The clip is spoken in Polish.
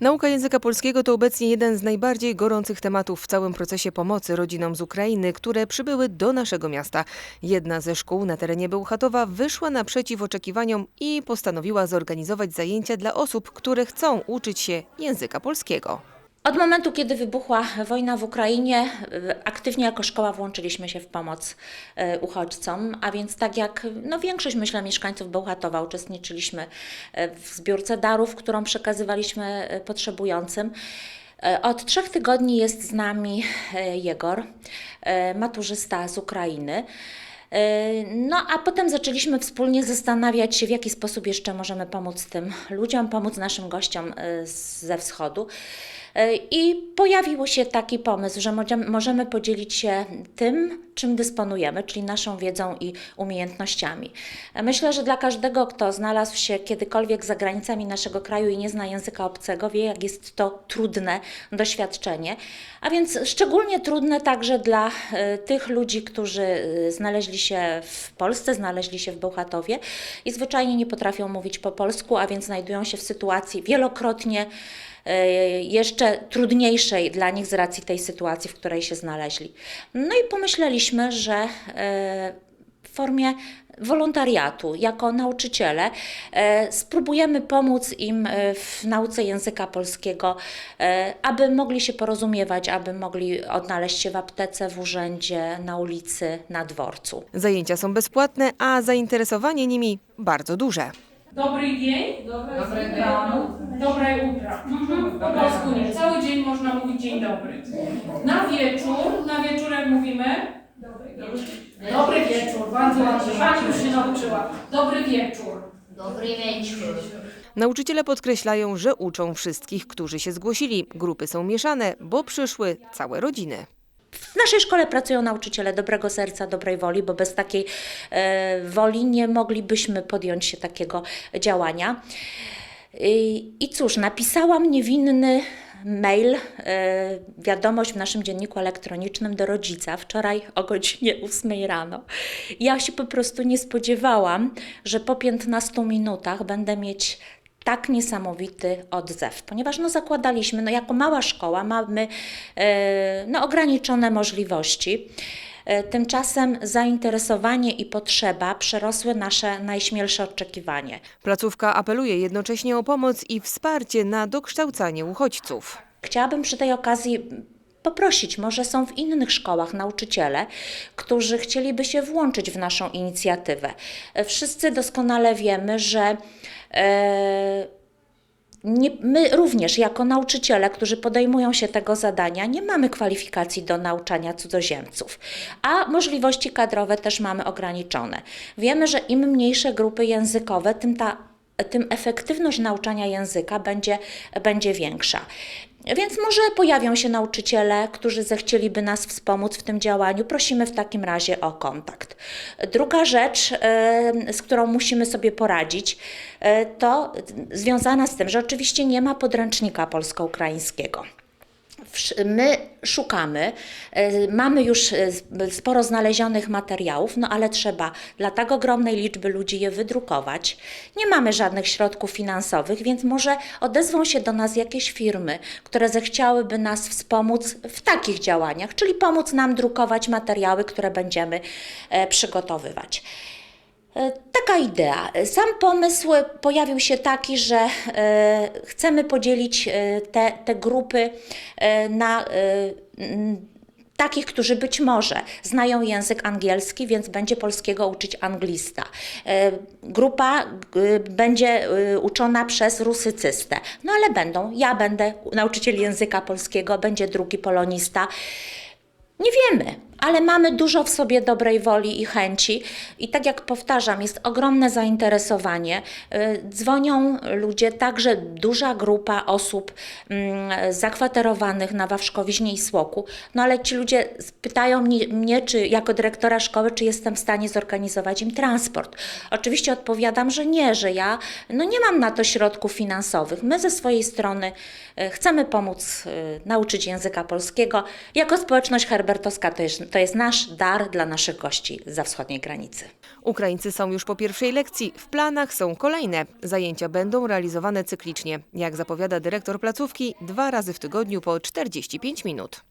Nauka języka polskiego to obecnie jeden z najbardziej gorących tematów w całym procesie pomocy rodzinom z Ukrainy, które przybyły do naszego miasta. Jedna ze szkół na terenie Bełchatowa wyszła naprzeciw oczekiwaniom i postanowiła zorganizować zajęcia dla osób, które chcą uczyć się języka polskiego. Od momentu, kiedy wybuchła wojna w Ukrainie, y, aktywnie jako szkoła włączyliśmy się w pomoc y, uchodźcom, a więc tak jak no, większość, myślę, mieszkańców Bełchatowa, uczestniczyliśmy y, w zbiórce darów, którą przekazywaliśmy potrzebującym. Od trzech tygodni jest z nami Jegor, maturzysta z Ukrainy. No, a potem zaczęliśmy wspólnie zastanawiać się, w jaki sposób jeszcze możemy pomóc tym ludziom, pomóc naszym gościom ze wschodu. Y, I pojawił się taki pomysł, że możemy- podzielić się tym, czym dysponujemy, czyli naszą wiedzą i umiejętnościami. Myślę, że dla każdego, kto znalazł się kiedykolwiek za granicami naszego kraju i nie zna języka obcego, wie, jak jest to trudne doświadczenie. A więc szczególnie trudne także dla y, tych ludzi, którzy znaleźli się w Polsce, znaleźli się w Bełchatowie i zwyczajnie nie potrafią mówić po polsku, a więc znajdują się w sytuacji wielokrotnie jeszcze trudniejszej dla nich z racji tej sytuacji, w której się znaleźli. No i pomyśleliśmy, że y, w formie wolontariatu, jako nauczyciele, e, spróbujemy pomóc im e, w nauce języka polskiego, e, aby mogli się porozumiewać, aby mogli odnaleźć się w aptece, w urzędzie, na ulicy, na dworcu. Zajęcia są bezpłatne, a zainteresowanie nimi bardzo duże. Dobry dzień. Dobre utro. Mhm. Po polsku nie. Cały dzień można mówić dzień dobry. Na wieczór, na wieczór jak mówimy? Dobry wieczór. Bardzo ładnie. Pani już się nauczyła. Dobry wieczór. Dobry wieczór. Nauczyciele podkreślają, że uczą wszystkich, którzy się zgłosili. Grupy są mieszane, bo przyszły całe rodziny. Naszej szkole pracują nauczyciele dobrego serca, dobrej woli, bo bez takiej e, woli nie moglibyśmy podjąć się takiego działania. I, I cóż, napisałam niewinny mail, e, wiadomość w naszym dzienniku elektronicznym do rodzica wczoraj o godzinie 8 rano. Ja się po prostu nie spodziewałam, że po 15 minutach będę mieć tak niesamowity odzew, ponieważ no, zakładaliśmy, no, jako mała szkoła mamy e, no, ograniczone możliwości. E, Tymczasem zainteresowanie i potrzeba przerosły nasze najśmielsze oczekiwanie. Placówka apeluje jednocześnie o pomoc i wsparcie na dokształcanie uchodźców. Chciałabym przy tej okazji poprosić, może są w innych szkołach nauczyciele, którzy chcieliby się włączyć w naszą inicjatywę. E, Wszyscy doskonale wiemy, że e, nie, my również jako nauczyciele, którzy podejmują się tego zadania, nie mamy kwalifikacji do nauczania cudzoziemców, a możliwości kadrowe też mamy ograniczone. Wiemy, że im mniejsze grupy językowe, tym ta tym efektywność nauczania języka będzie, będzie większa. Więc może pojawią się nauczyciele, którzy zechcieliby nas wspomóc w tym działaniu. Prosimy w takim razie o kontakt. Druga rzecz, z którą musimy sobie poradzić, e, to związana z tym, że oczywiście nie ma podręcznika polsko-ukraińskiego. My szukamy, e, mamy już e, sporo znalezionych materiałów, no ale trzeba dla tak ogromnej liczby ludzi je wydrukować. Nie mamy żadnych środków finansowych, więc może odezwą się do nas jakieś firmy, które zechciałyby nas wspomóc w takich działaniach, czyli pomóc nam drukować materiały, które będziemy e, przygotowywać. E, Taka idea. Sam pomysł pojawił się taki, że e, chcemy podzielić e, te, te grupy na takich, którzy być może znają język angielski, więc będzie polskiego uczyć anglista. Grupa będzie uczona przez rusycystę. No ale będą, ja będę nauczyciel języka polskiego, będzie drugi polonista. Nie wiemy, ale mamy dużo w sobie dobrej woli i chęci. I tak jak powtarzam, jest ogromne zainteresowanie. Y, Dzwonią ludzie, także duża grupa osób mm, zakwaterowanych na Wawrzkowiźnie i Słoku. No ale ci ludzie pytają mnie, czy jako dyrektora szkoły, czy jestem w stanie zorganizować im transport. Oczywiście odpowiadam, że nie, że ja no nie mam na to środków finansowych. My ze swojej strony y, chcemy pomóc y, nauczyć języka polskiego. Jako społeczność herbertowska to jest to jest nasz dar dla naszych gości za wschodniej granicy. Ukraińcy są już po pierwszej lekcji. W planach są kolejne. Zajęcia będą realizowane cyklicznie. Jak zapowiada dyrektor placówki, dwa razy w tygodniu po 45 minut.